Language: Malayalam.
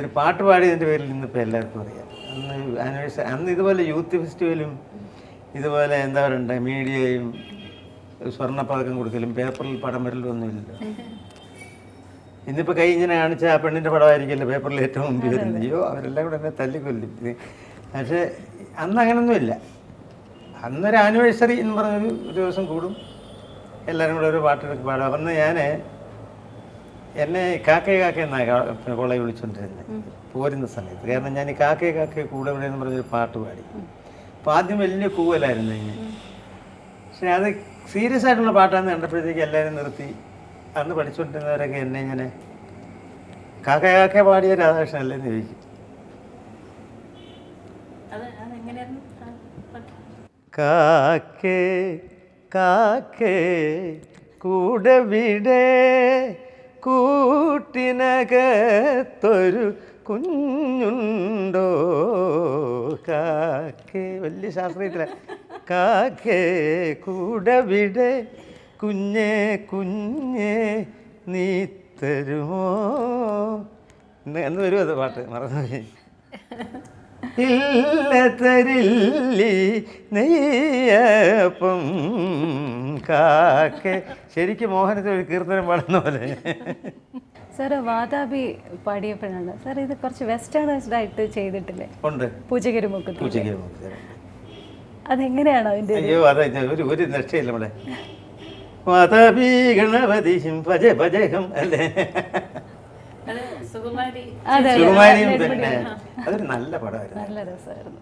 ഒരു പാട്ട് പാടിയതിന്റെ പേരിൽ ഇന്നിപ്പോൾ എല്ലാവർക്കും അറിയാം. അന്ന് ആനിവേഴ്സറി അന്ന് ഇതുപോലെ യൂത്ത് ഫെസ്റ്റിവലും ഇതുപോലെ എന്താ പറയണ്ട മീഡിയയും സ്വർണപ്പതക്കം കൊടുക്കലും പേപ്പറിൽ പടം വരലും ഒന്നുമില്ലല്ലോ ഇന്നിപ്പോൾ കൈ ഇങ്ങനെ കാണിച്ച ആ പെണ്ണിന്റെ പടമായിരിക്കില്ല പേപ്പറിൽ ഏറ്റവും മുമ്പിൽ വരുന്നത്. അയ്യോ അവരെല്ലാം കൂടെ എന്നെ തല്ലിക്കൊല്ലും. പക്ഷേ അന്ന് അങ്ങനൊന്നുമില്ല. അന്നൊരു ആനിവേഴ്സറി എന്ന് പറഞ്ഞൊരു ഒരു ദിവസം കൂടും. എല്ലാവരും കൂടെ ഒരു പാട്ടൊക്കെ പാടും അന്ന് ഞാൻ എന്നെ കാക്കയെ കാക്ക എന്നാണ് കോളേജ് വിളിച്ചുകൊണ്ടിരുന്നത് പോരുന്ന സമയത്ത്. കാരണം ഞാൻ ഈ കാക്കയെ കാക്കയെ കൂടെ ഇവിടെ എന്ന് പറഞ്ഞൊരു പാട്ട് പാടി. അപ്പോൾ ആദ്യം വലിയ കൂവലായിരുന്നു അതിന്. പക്ഷെ അത് സീരിയസ് ആയിട്ടുള്ള പാട്ടാന്ന് കണ്ടപ്പോഴത്തേക്ക് എല്ലാവരും നിർത്തി. അന്ന് പഠിച്ചുകൊണ്ടിരുന്നവരൊക്കെ എന്നെ ഇങ്ങനെ കാക്ക കാക്ക പാടിയ രാധാകൃഷ്ണൻ അല്ലേ എന്ന് ചോദിക്കും. അത് അതെങ്ങനെയായിരുന്നു ആ പാട്ട്? കാക്കേ കാക്കേ കൂടെ വിടെ കൂട്ടിനകത്തൊരു കുഞ്ഞുണ്ടോ? കാക്കേ വലിയ ശാസ്ത്രീയത്തില കാക്കേ കൂടെ വിടെ കുഞ്ഞേ കുഞ്ഞേ നീ തരുമോ? എന്ന് വരുമോ അത് പാട്ട്? മറന്നുപോയി. ഇല്ല തരില്ലി നെയ്യപ്പം കാക്കെ. ശരിക്കും മോഹനത്തിൽ ഒരു കീർത്തനം പാടുന്ന പോലെ. സാർ വാതാബി പാടിയപ്പോഴാണ്. സാർ ഇത് കുറച്ച് വെസ്റ്റേണൈസ്ഡ് ആയിട്ട് ചെയ്തിട്ടില്ലേ? ഉണ്ട്. പൂജകരുമുക്കത്ത് അതെങ്ങനെയാണ് അതെങ്ങനെയാണോ അതിന്റെ അയ്യോ അതെ ഒരു ഒരു രക്ഷയില്ല നമ്മളെ മാതാപി ഗണപതി ഭജ ഭജകം അല്ലേ? സുകുമാരി അതെ സുകുമാരിയും തന്നെ അതൊരു നല്ല പടമായിരുന്നു. നല്ല രസമായിരുന്നു.